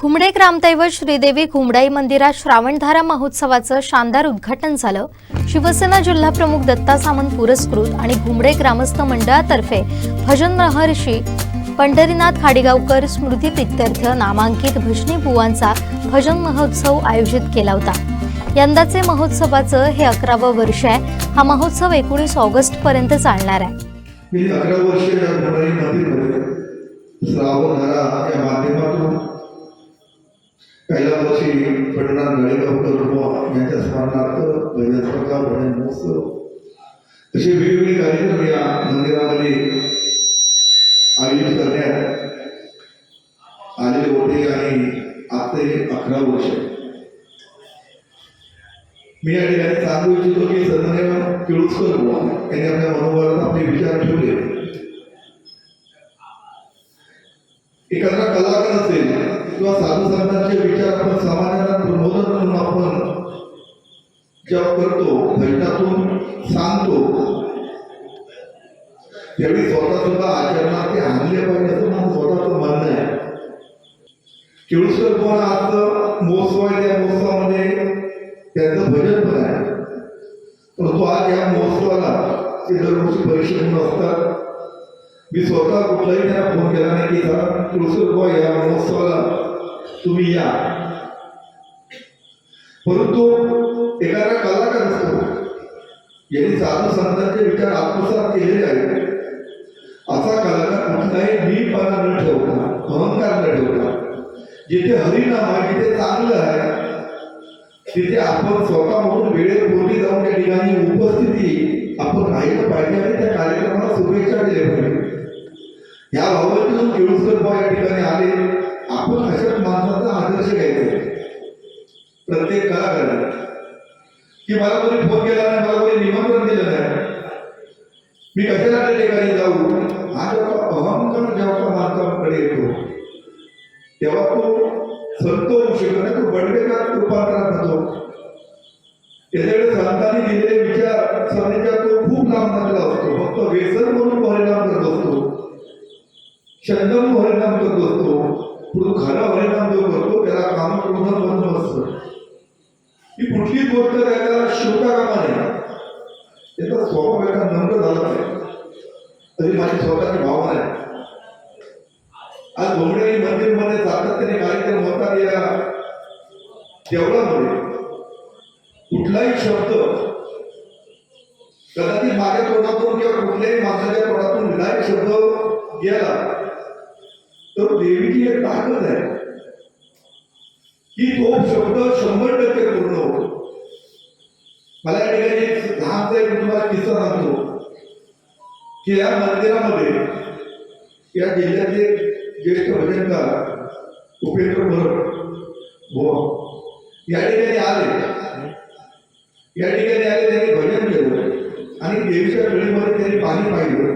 खुमडे ग्रामदैवत श्रीदेवी खुमडाई मंदिरात श्रावणधारा महोत्सवाचं शानदार उद्घाटन झालं. शिवसेना जिल्हाप्रमुख दत्ता सामंत पुरस्कृत आणि घुमडे ग्रामस्थ मंडळातर्फे भजन महर्षी पंढरीनाथ खाडेगावकर स्मृती प्रित्यर्थ नामांकित भजनी बुवांचा भजन महोत्सव आयोजित केला होता. यंदाचे महोत्सवाचं हे अकरावं वर्ष आहे. हा महोत्सव एकोणीस ऑगस्ट पर्यंत चालणार आहे. अकरा वर्ष या श्रावणधारा या माध्यमातून पहिल्या वर्षी पंढरनाथ गळेगावकर बुवा यांच्या स्मरणार्थ भजन स्पर्धा भजन महोत्सव. असे वेगवेगळे कार्यक्रम या मंदिरामध्ये आयोजित करण्यात आलेले होते आणि आता हे अकरा वर्ष. मी या ठिकाणी सांगू इच्छितो की सन्मान्य किळुसकर बुवा यांनी आपल्या मनोबलात आपले विचार ठेवले. एखादा कलाकार असेल किंवा साधू संतांचे विचार आपण समाजाला प्रबोधन म्हणून आपण जेव्हा करतो भजनातून सांगतो. त्यावेळी स्वतः सुद्धा आचरणात ते आणले पाहिजे असं माझं स्वतःचं म्हणणं आहे. केळुसर कोण आज महोत्सव आहे त्या महोत्सवामध्ये त्यांचं भजन पण आहे. परंतु आज या महोत्सवाला ते दरवर्षी परिश्रम असतात. मी स्वतः कुठलाही त्यांना फोन केला नाही की सर तुळसर या महोत्सवाला तुम्ही या. परंतु एखादा कलाकार असतो यांनी साधू संतांचे विचार आत्मसात केलेले आहेत असा कलाकार कुठलाही मीपणा न ठेवता अहंकार न ठेवता जिथे हरिनाम आहे जिथे चांगलं आहे तिथे आपण स्वतः म्हणून वेळेपूर्वी जाऊन त्या ठिकाणी उपस्थिती आपण राहिलं पाहिजे आणि त्या कार्यक्रमाला शुभेच्छा दिल्या पाहिजे. या भावातून केळुसकर या ठिकाणी आले. आपण अशा माणसाचा आदर्श घ्यायचा प्रत्येक कलाकाराने की मला कोणी फोन केला नाही मला कोणी निमंत्रण दिलं नाही. मी कशाला त्या ठिकाणी जाऊ? हा जेव्हा अहंकार जेव्हा माणसाकडे येतो तेव्हा तो संत होऊ शकत नाही म्हणजे तो बडवेकार रूपांतरात होतो त्याच्याकडे संतांनी दिलेले विचार सरणीच्या तो खूप लांब झालेला असतो. फक्त व्यसन म्हणून परिणाम करत असतो. छंदम परिणाम करत असतो परंतु खरा परिणाम जो करतो त्याला काम क्रोध बंद असतं ही कुठली गोष्ट त्याला शोधा कामा नाही त्याचा स्वभाव एका नम्र झाला पाहिजे तरी माझी स्वतःची भावना आहे आज घोंगडे मंदिरमध्ये सातत्याने कार्यक्रम होतात या देवळामध्ये कुठलाही शब्द कदाचित माझ्या तोंडातून किंवा कुठल्याही माणसाच्या तोंडातून विधायक शब्द गेला तर देवीची एक ताकद आहे की तो शब्द शंभर टक्के पूर्ण होतो मला या ठिकाणी एक लहानसा एक तुम्हाला किस्सा सांगतो. की या मंदिरामध्ये या जिल्ह्याचे ज्येष्ठ भजनकार उपेंद्र भरत भोवा या ठिकाणी आले. या ठिकाणी आले त्यांनी भजन केलं आणि देवीच्या वेळेमध्ये त्यांनी पाणी पाहिलं.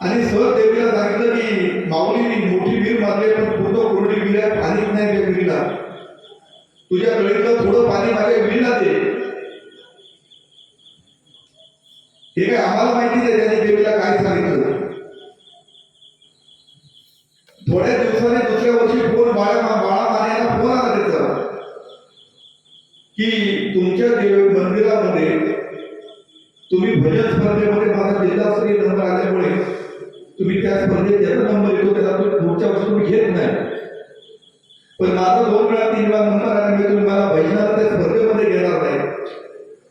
आणि सर देवीला सांगितलं की माऊली मोठी वीर मारली पण पूर्ण कोरडी विहीर पाणीच नाही त्या विहिरीला तुझ्या गळीतलं थोडं पाणी माझ्या विहिरीला दे. हे काय आम्हाला माहिती नाही त्यांनी देवीला काय सांगितलं? थोड्या दिवसाने दुसऱ्या वर्षी फोन बाळा बाळा मानेला फोन आला त्याचा की तुमच्या देव मंदिरामध्ये तुम्ही भजन स्पर्धेमध्ये माझा जिल्हास्तरीय नंबर आल्यामुळे तुम्ही त्या स्पर्धेत ज्याचा नंबर येतो त्याला तुम्ही पुढच्या वर्षी तुम्ही घेत नाही पण माझा दोन वेळा तीन वेळा नंबर आल्यामुळे तुम्ही मला भजनाला त्या स्पर्धेमध्ये घेणार नाही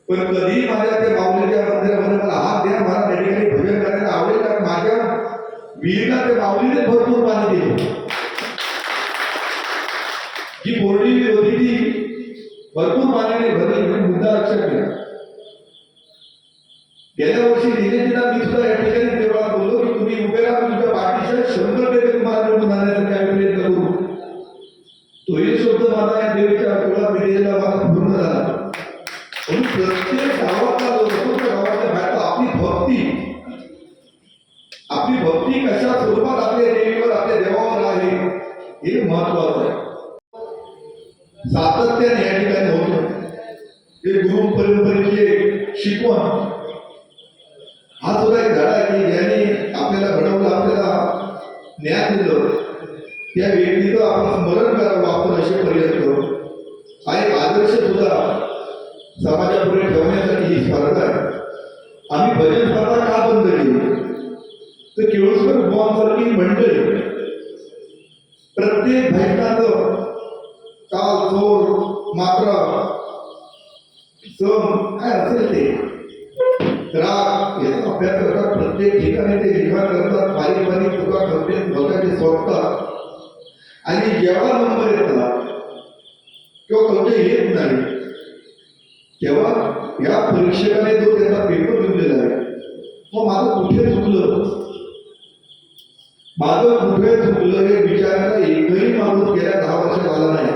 पण कधी माझ्या त्या माऊलीच्या मंदिरामध्ये मला हात द्या मला त्या ठिकाणी भजन करायला आवडेल कारण माझ्या विहिरीला त्या माऊलीने भरपूर पाणी दिलं जी कोरडी विहीर होती ती भरपूर पाण्याने भरली म्हणजे मुद्दा लक्षात घ्या गेल्या वर्षी निलेशला मी सुद्धा या ठिकाणी तेव्हा बोललो की तुम्ही उभे राहा मी तुमच्या पाठीशी शंभर टक्के तुम्हाला निवडून आणण्यासाठी आम्ही प्रयत्न करू ज्ञान दिलं. त्या व्यक्तीचं आपण स्मरण करावं आपण असे पर्यंत करू. आणि आदर्श सुद्धा समाजापुढे ठेवण्यासाठी ही स्पर्धा आहे. आम्ही भजन स्पर्धा का बंद केली? तर केळुसकर बुवांसारखी मंडळी. प्रत्येक भजनाचं काल चोर मात्रा सम काय असेल ते? राग याचा अभ्यास करतात प्रत्येक ठिकाणी ते लिखाण करतात बारीक बारीक चुका करते स्वतःचे स्वतः आणि जेव्हा नंबर येतात किंवा कोणते येत नाही तेव्हा या परीक्षकाने जो त्याचा पेपर लिहिलेला आहे मग माझं कुठे चुकलं? माझं कुठे चुकलं हे विचारायला एकही माणूस गेल्या दहा वर्षात आला नाही.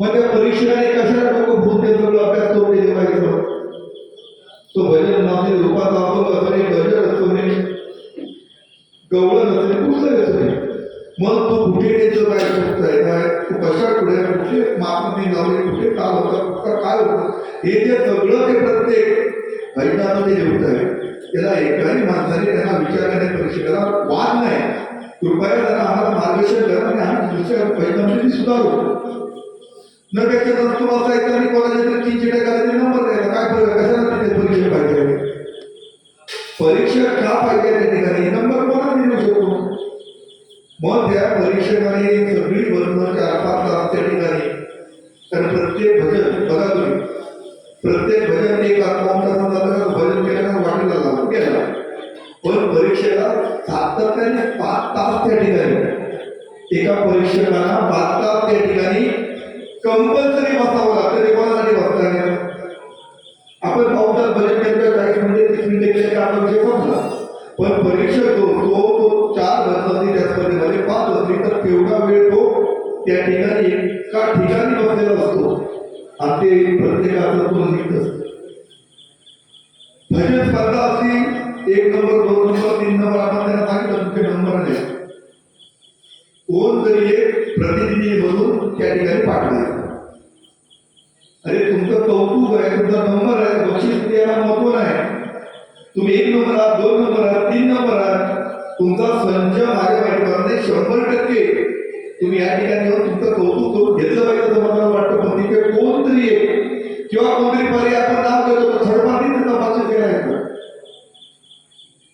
मग त्या परीक्षकाने कशाला लोक भूत ते अभ्यास करून केले पाहिजे? तो भजन नामे रूपात आपण असणे गजर असणे गवळण असणे कुठलं असणे मग तो कुठे त्याचं काय काय? तो कशा पुढे कुठे मापणी लावले कुठे काल होता कुठं काय होतं? हे जे सगळं ते प्रत्येक भजनामध्ये लिहूत आहे त्याला एकाही माणसाने त्यांना विचारण्याने परीक्षेला वाद नाही. कृपया त्यांना आम्हाला मार्गदर्शन करा आणि आम्ही दुसऱ्या भजनामध्ये सुधारू. न त्याच्या तत्व तुम्हाला आणि कोणाच्या तरी तीन चिट्या नंबर द्यायला काय फरक कशाला तिथे परीक्षा पाहिजे परीक्षा का पाहिजे त्या ठिकाणी? नंबर कोणाला मिळू शकतो? मग त्या परीक्षकाने सगळी बरोबर चार पाच तास त्या ठिकाणी. कारण प्रत्येक भजन बघा तुम्ही प्रत्येक भजन एक आत्मा झालं भजन केल्यानं वाटेला लागून गेला. पण परीक्षेला सातत्याने पाच तास त्या ठिकाणी. एका परीक्षकाला पाच तास त्या ठिकाणी कंपल्सरी बसावं लागतं ते कोणासाठी नाही? आपण पाहतात बजेट केंद्र चाळीस म्हणजे तीस मिनिटे केले का पण परीक्षक जो तो तो चार वर्षांनी त्या स्पर्धेमध्ये पाच वर्षी तर तेवढा वेळ तो त्या ठिकाणी एका ठिकाणी तुम्ही या ठिकाणी येऊन तुमचं कौतुक करून घेतलं पाहिजे तर मला वाटतं. पण तिथे कोणतरी एक किंवा कोणतरी पर्याय आपण नाव करतो तर थर्डपार्टी त्याचा केला येतो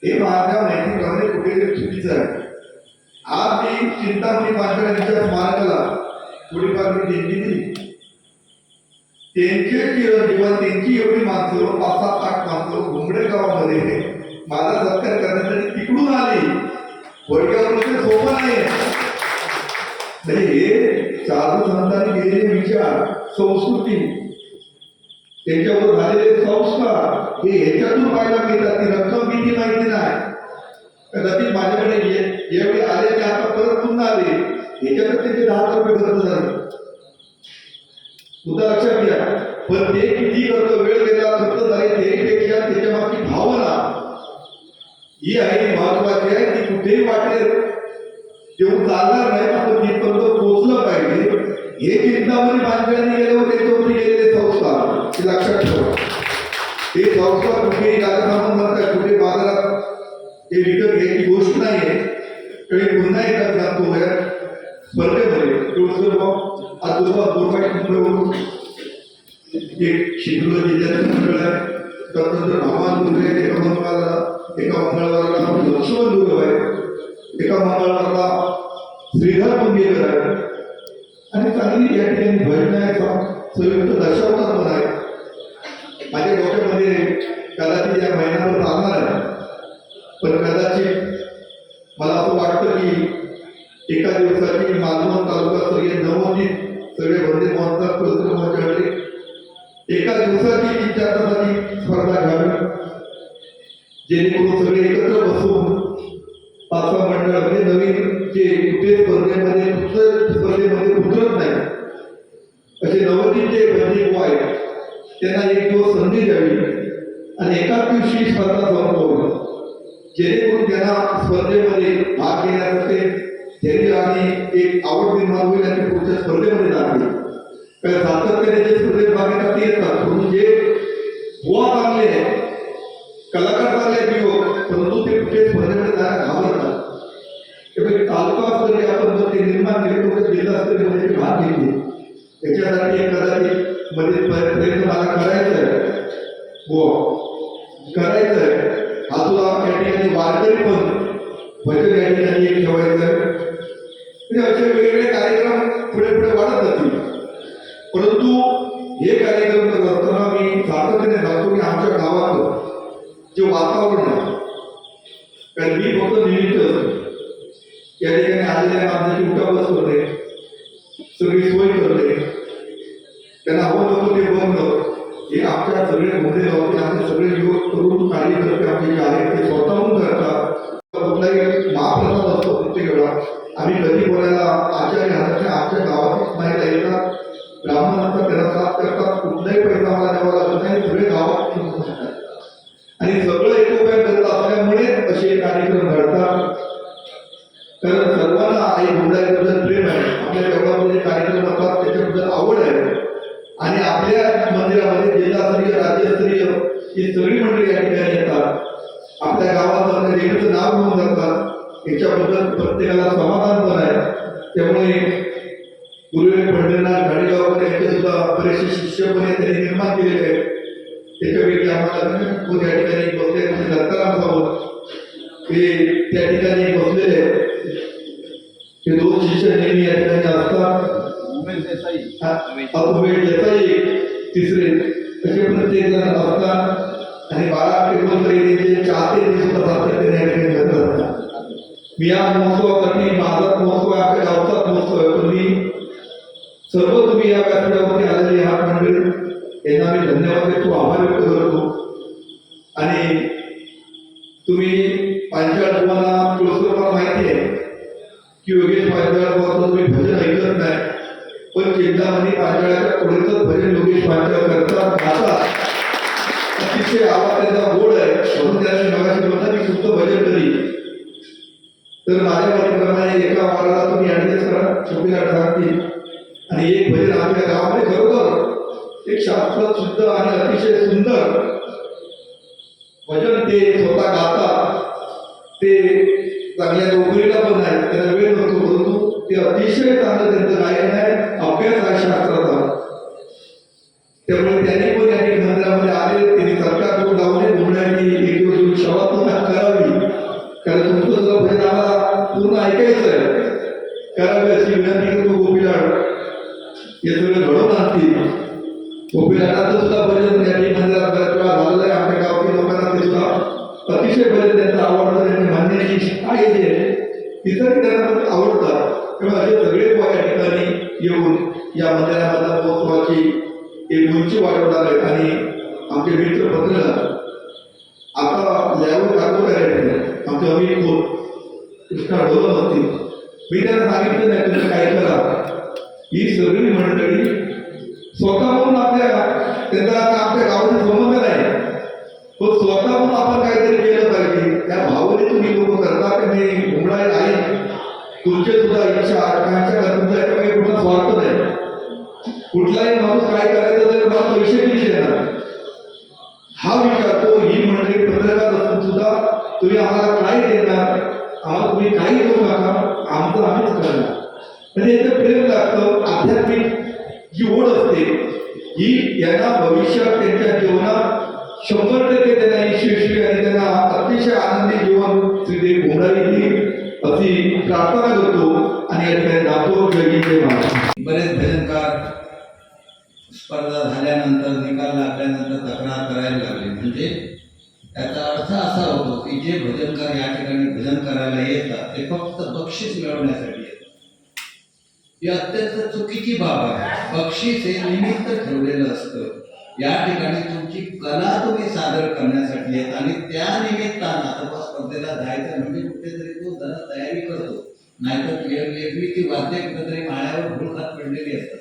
हे माझ्या माहिती करणे कुठेतरी चुकीचं आहे. आज मी चिंतामणी पांढऱ्यांच्या स्मारकाला थोडीफार मी देणगी दिली. त्यांचे किंवा त्यांची एवढी माणसं पाच सात आठ माणसं घुमडे गावामध्ये माझा सत्कार करण्यासाठी तिकडून आली. वडक्यावरून ते सोपं नाही हे साधू संतांनी केलेले विचार संस्कृती त्यांच्यावर झालेले संस्कार हे ह्याच्यातून पाहायला मिळतात ती रक्कम किती माहिती नाही. कदाचित माझ्याकडे यावेळी आले ते आता परत पुन्हा आले. ह्याच्यातच त्यांचे दहा रुपये खर्च झाले. उद्या लक्षात घ्या. पण ते किती खर्च वेळ गेला खर्च झाले त्यापेक्षा त्याच्या मागची भावना ही आहे महत्वाची आहे ती कुठेही वाटेल. जेव्हा चालणार नाही आपण जिथपर्यंत पोहोचलं पाहिजे. हे चिंतामणी बांधण्याने गेले व त्याच्यावरती गेलेले संस्था. ते लक्षात ठेवा. हे संस्था कुठेही राजकारण म्हणतात कुठे बाजारात ते विकत घ्यायची गोष्ट नाही आहे तरी पुन्हा एकदा सांगतो या स्पर्धेमध्ये तुळसर आज दुसरा दुर्गा मुंबईवरून एक शिंदूर जिल्ह्याचं मंडळ आहे. स्वतंत्र भावान दुर्गे एका मंगळवाराला एका मंगळवाराला लक्ष्मण दुर्ग आहे. एका मंगळवाराला श्रीधर मंदिर आहे. आणि चांगली या ठिकाणी भजन आहे संयुक्त दर्शवतात पण आहे. माझ्या डोक्यामध्ये कदाचित या महिन्यावर चालणार आहे. पण कदाचित मला असं वाटतं की एका दिवसाची मालवण तालुका सगळे नवोदित सगळे वंदे मोहनदास कर्मचारी एका दिवसाची तीन चार तासाची स्पर्धा घ्यावी. जेणेकरून सगळे एकत्र बसून पाच सहा मंडळामध्ये नवीन जे कुठे स्पर्धेमध्ये स्पर्धेमध्ये उतरत नाही. असे नवोदित जे बंदी आहेत त्यांना एक दिवस संधी द्यावी. आणि एकाच दिवशी स्पर्धा संपवली. जेणेकरून त्यांना स्पर्धेमध्ये भाग घेण्यासाठी त्यांनी आणि एक आवड निर्माण होईल आणि पुढच्या स्पर्धेमध्ये लागली कारण सातत्याने जे स्पर्धेत भाग घेतात ते येतात. म्हणून जे बुवा चांगले आहे कलाकार चांगले आहेत युवक परंतु ते कुठे स्पर्धेमध्ये जायला घाबरतात. त्यामुळे तालुका स्तरीय आपण जर ते निर्माण केले तर जिल्हा स्तरीय ते म्हणजे भाग घेतली त्याच्यासाठी एखादी कदाचित म्हणजे मध्ये प्रयत्न मला करायचा आहे. हो. करायचं आहे. हा तुला या ठिकाणी वारकरी पण भजन या ठिकाणी एक ठेवायचं आहे. म्हणजे असे वेगवेगळे कार्यक्रम पुढे पुढे वाढत जातील. परंतु हे कार्यक्रम करत असताना मी सातत्याने सांगतो की आमच्या गावात जे वातावरण आहे कारण मी फक्त निमित्त असतो. या ठिकाणी आलेल्या माणसाची उठाबस करणे सगळी ठिकाणी येतात. आपल्या गावात आपल्या नाव घेऊन जातात. याच्याबद्दल प्रत्येकाला समाधान पण आहे. त्यामुळे गुरुदेव पंढरीनाथ गाडीगावकर यांचे सुद्धा बरेचसे शिष्य पण आहेत, त्यांनी निर्माण केलेले आहेत. त्याच्यापैकी आम्हाला कोण या ठिकाणी बसले दत्ताराम सावंत हे त्या ठिकाणी बसलेले हे दोन शिष्य नेहमी या ठिकाणी असतात. देसाई तिसरे. असे प्रत्येक जण असतात. आणि बाळा प्रेमप्रेमीचे चाहते ते सुद्धा सातत्याने या ठिकाणी करत असतात मी या महोत्सवासाठी माझा महोत्सव आहे, आपल्या गावचाच महोत्सव आहे. पण मी सर्व तुम्ही या व्यासपीठावरती आलेले आहात मंडळी. यांना मी धन्यवाद देतो आभार व्यक्त करतो. आणि तुम्ही पांचाळ तुम्हाला तुळसकर मला माहिती आहे की योगेश पांचाळ बुवाचं तुम्ही भजन ऐकत नाही. पण चिंतामणी पांचाळाच्या पुढेच भजन योगेश पांचाळ करतात गातात. अतिशय आवाज त्यांचा गोड आहे म्हणून त्यांनी मगाशी तुमचं भजन करी. तर माझ्या मतेप्रमाणे एका वाराला तुम्ही ऍडजस्ट करा. छोटी गाठ सांगतील आणि एक भजन आपल्या गावामध्ये खरोखर एक शास्त्रात शुद्ध आणि अतिशय सुंदर भजन ते स्वतः गातात. ते चांगल्या नोकरीला पण आहे त्यांना वेळ नसतो. परंतु ते अतिशय चांगलं त्यांचं गायन आहे. अभ्यास आहे शास्त्राचा. त्यामुळे त्यांनी असे सगळे बुवा या ठिकाणी येऊन या मंदिरामधला महोत्सवाची एक उंची वाढवणार आहे आणि आमचे मित्र पत्र आता लॅबवर कार्य करायचे आमचे अमित खोत कृष्णा ढोल असतील मी त्यांना सांगितलं नाही तुम्ही काय करा? ही सगळी मंडळी स्वतःहून आपल्या त्यांचा आता आमच्या गावाचा संबंध नाही. पण स्वतःहून आपण काहीतरी केलं पाहिजे. त्या भावने तुम्ही लोक करता की मी घुमडाई आहे तुमचे सुद्धा इच्छा आकांक्षा तुमच्या काही कुठला स्वार्थ नाही. कुठलाही माणूस काय करायचं तर मला पैसे किती देणार. हा विचार तो ही म्हणजे पत्रकार असून सुद्धा तुम्ही आम्हाला काय देणार? आम्हाला तुम्ही काही देऊ नका. आमचं आम्हीच करणार. म्हणजे याचं प्रेम लागतं आध्यात्मिक जी ओढ असते ही यांना भविष्यात त्यांच्या जीवनात शंभर टक्के त्यांना यशस्वी आणि त्यांना अतिशय आनंदी जीवन श्रीदेव घोडावी येईल अशी प्रार्थना करतो आणि या ठिकाणी जातो बरेच भजनकार स्पर्धा झाल्यानंतर निकाल लागल्यानंतर तक्रार करायला लागले. म्हणजे त्याचा अर्थ असा होतो की जे भजनकार या ठिकाणी भजन करायला येतात ते फक्त बक्षीस मिळवण्यासाठी येतात. ही अत्यंत चुकीची बाब आहे. बक्षीस हे निमित्त ठेवलेलं असतं. या ठिकाणी तुमची कला तुम्ही सादर करण्यासाठी आहेत आणि त्या निमित्तानं आता स्पर्धेला जायचं म्हणजे कुठेतरी तो जरा तयारी करतो. नाहीतर एरवी ती वाद्य कुठेतरी माळ्यावर धूळ पडलेली असतात.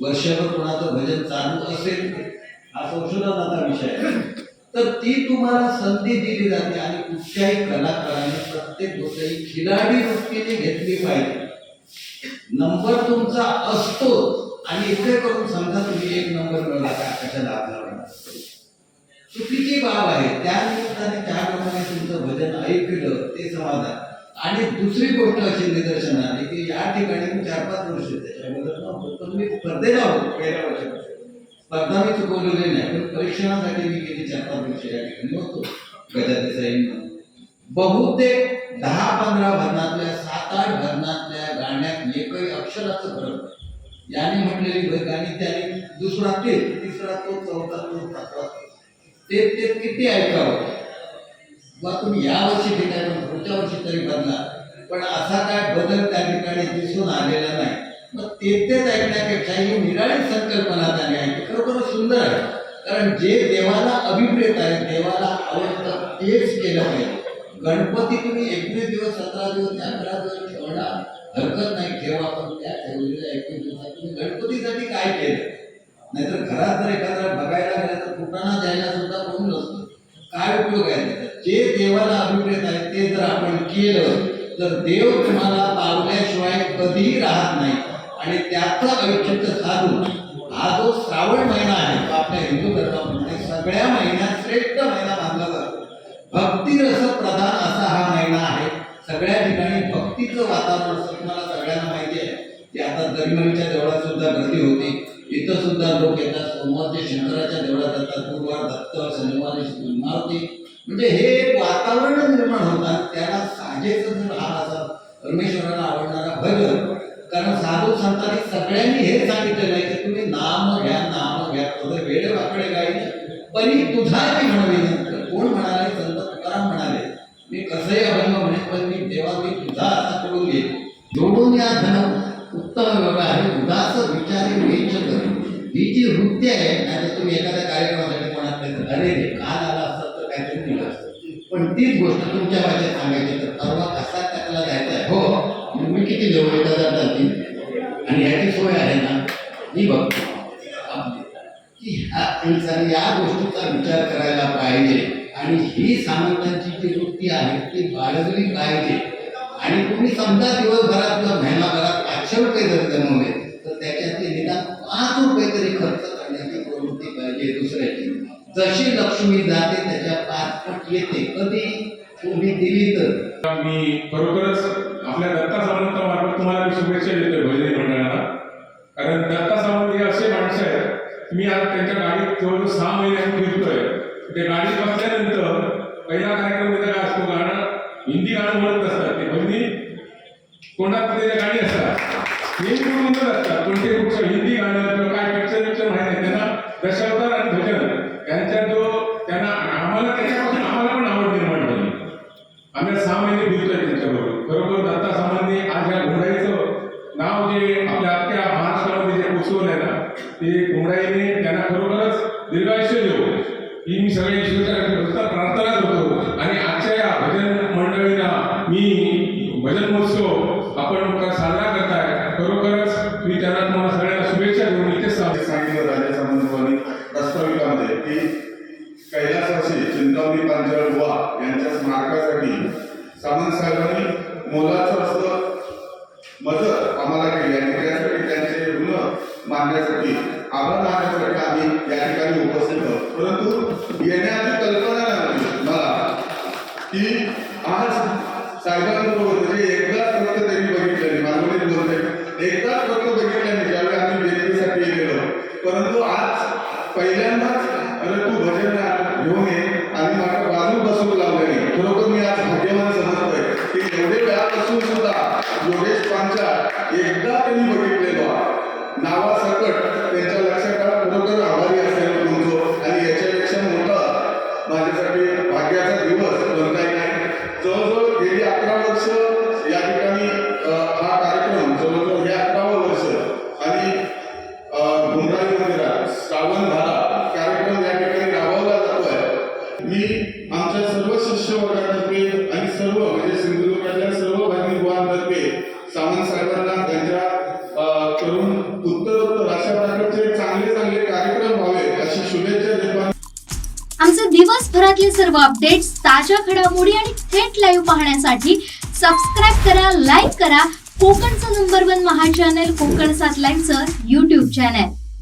वर्षभर कोणाचं भजन चालू असेल हा संशोधनाचा विषय आहे. तर ती तुम्हाला संधी दिली जाते आणि कुठच्याही कलाकाराने प्रत्येक गोष्ट ही खिलाडी वृत्तीने घेतली पाहिजे. नंबर तुमचा असतोच. आणि इकडे करून समजा तुम्ही एक नंबर मिळवला का? कशाला आपला चुकीची बाब आहे? त्या निमित्ताने चार लोकांनी तुमचं भजन ऐकलं ते समाधान. आणि दुसरी गोष्ट अशी निदर्शन आली की या ठिकाणी मी चार पाच वर्ष त्याच्याबद्दल नव्हतो पण मी स्पर्धेला होतो पहिल्या वर्षापासून. स्पर्धा मी चुकवलेली नाही पण परीक्षणासाठी मी गेली चार पाच वर्ष या ठिकाणी होतो गजाती बहुतेक दहा पंधरा भरणातल्या सात आठ भरणातल्या गाण्यात एकही अक्षराचं फरक नाही. याने म्हटलेली ग- गाणी त्याने दुसरा ते तिसरा तो चौथा तो सातवा ते. ते किती ऐकावं? बा तुम्ही या वर्षी ठिकाणी पुढच्या वर्षी तरी बदला पण असा काय बदल त्या ठिकाणी दिसून आलेला नाही. मग ते तेच ऐकण्यापेक्षा ही निराळी संकल्पना त्याने ऐकली. खरोखर सुंदर आहे. कारण जे देवाला अभिप्रेत आहे देवाला आवडतं तेच केलं पाहिजे गणपती तुम्ही एकवीस दिवस सतरा दिवस अकरा दिवस ठेवला हरकत नाही. ठेवा पण त्या ठेवलेल्या एकवीस दिवसात. तुम्ही गणपतीसाठी काय केलं? नाहीतर घरात जर एखादा बघायला गेला तर फुटाणा द्यायला सुद्धा कोण नसतो. काय उपयोग आहे जे देवाला अभिप्रेत आहे ते जर आपण केलं तर देव तुम्हाला पावल्याशिवाय कधीही राहत नाही. आणि त्याचं औचित्य साधून हा जो श्रावण महिना आहे तो आपल्या हिंदू धर्मामध्ये सगळ्या महिन्यात श्रेष्ठ महिना मानला जातो. भक्तिरस प्रधान सगळ्या ठिकाणी भक्तीचं वातावरण असतं. तुम्हाला सगळ्यांना माहिती आहे की आता दरम्यानच्या देवळात सुद्धा गर्दी होती. इथं सुद्धा लोक येतात. सोमवारचे शंकराच्या देवळात जातात गुरुवार दत्त शनिवारी मारुती म्हणजे हे एक वातावरण निर्माण होतात त्याला साजेच जर हा असा परमेश्वराला आवडणारा भजन कारण साधू संतांनी सगळ्यांनी हे सांगितलेलं आहे की तुम्ही नाम घ्या नाम घ्या. वेळ वाकडे गायी परी तुझा मी म्हणवे कोण म्हणाले? मी कसंही अभंग म्हणेन पण मी तेव्हा मी तुझा असा करून घेईन जोडून या धन उत्तम व्यवहार उदास विचारे वेच कर. ही जी वृत्ती आहे आता तुम्ही एखाद्या कार्यक्रमासाठी कोणाकडे अरे रे काल आला असतात तर काहीतरी दिलं असतं. पण तीच गोष्ट तुमच्या भाषेत सांगायची तर परवा कसा त्याला द्यायचा आहे? हो मी किती जवळ एक हजार आणि ह्याची सोय आहे ना ही बघतो. की ह्या माणसाने या गोष्टीचा विचार करायला पाहिजे. आणि ही सामंतांची जी वृत्ती आहे ती बाळगली पाहिजे. आणि तुम्ही समजा दिवसभरात किंवा महिनाभरात पाचशे रुपये जर जमवले तर त्याच्यातले निदान पाच रुपये तरी खर्च करण्याची प्रवृत्ती पाहिजे दुसऱ्याची. जशी लक्ष्मी जाते त्याच्या पाच पट येते. कधी? तुम्ही दिली तर. मी खरोखरच आपल्या दत्ता सामंतामार्फत तुम्हाला मी शुभेच्छा देतो भजनी मंडळाला. कारण दत्ता सामंत हे असे माणसं आहेत मी आज त्यांच्या गाडीत जवळजवळ सहा महिने फिरतोय. ते गाडीत बसल्यानंतर पहिला कार्यक्रममध्ये असतो गाणं हिंदी गाणं म्हणत असतात. ते भजनी कोणात त्याच्या गाणी असतात? नेहमी म्हणत असतात. कोणते कुठचं हिंदी गाणं किंवा काय पिक्चर पिक्चर माहिती आहे त्यांना दशावतार आणि भजन यांच्या जो त्यांना आम्हाला त्याच्यापासून आम्हाला पण आवड निर्माण झाली. आम्ही सहा महिने भिजतोय त्यांच्या खरोखर दत्ता सामंतने आज या घोडाईचं नाव जे आपल्या अख्ख्या महाराष्ट्रामध्ये जे पोचवलंय ना ते घोडाईने त्यांना खरोखरच दीर्घायुष्य देऊ ही मी सगळ्या ईश्वराच्या प्रार्थना करतो आणि आजच्या या भजन मंडळीला मी भजन महोत्सव आपण का साजरा करताय खरोखरच मी त्यांना तुम्हाला सगळ्यांना शुभेच्छा देऊन इथेच सांगतो. सांगितलं राजा सामंतवानी प्रस्ताविकामध्ये की कैलासवासी चिंतामणी पांचाळ बुवा यांच्या स्मारकासाठी सामंत साहेबांनी मोलाचं असं मदत आम्हाला केली आणि त्यासाठी त्यांचे ऋण मानण्यासाठी आभार मानण्यासाठी आम्ही या ठिकाणी उपस्थित आहोत परंतु येण्याची कल्पना नव्हती मला की आज साहेबांबरोबर म्हणजे एकदाच फक्त त्यांनी बघितलं मालवणीत बोलते एकदाच फक्त बघितल्याने ज्यावेळी आम्ही बेदीसाठी गेलो परंतु आज पहिल्यांदाच अरे तू भजन घेऊन ये आणि माझ्या बाजू बसवून लावल्याने खरोखर मी आज भाग्यवान समजतोय की एवढे वेळापासून सुद्धा योगेश पांचाळ एकदा त्यांनी बघितलेलो नावासकट त्यांच्या लक्षात आलं, खरोखर आभारी असेल तुमचं आणि याच्यापेक्षा मोठा माझ्यासाठी भाग्याचा दिवस पण काही नाही जवळजवळ गेली अकरा वर्ष या ठिकाणी हा कार्यक्रम जवळजवळ हे अकरावं वर्ष आणि अ, घुमराई मंदिरात श्रावण धारा कार्यक्रम या ठिकाणी राबवला जातोय. मी आमच्या सर्व शिष्यवर्गातर्फे आणि सर्व म्हणजे सिंधुदुर्गातल्या सर्व भागीवांतर्फे सावंत साहेबांना त्यांच्या करून उत्तरोत्तर अशा प्रकारचे चांगले चांगले कार्यक्रम व्हावे अशी शुभेच्छा देतो. आमचे दिवसभरातले सर्व अपडेट्स ताज्या घडामोडी आणि थेट लाईव्ह पाहण्यासाठी सबस्क्राईब करा लाईक करा. कोकणचं नंबर वन महा चॅनल कोकण सात लाईनचं युट्यूब चॅनल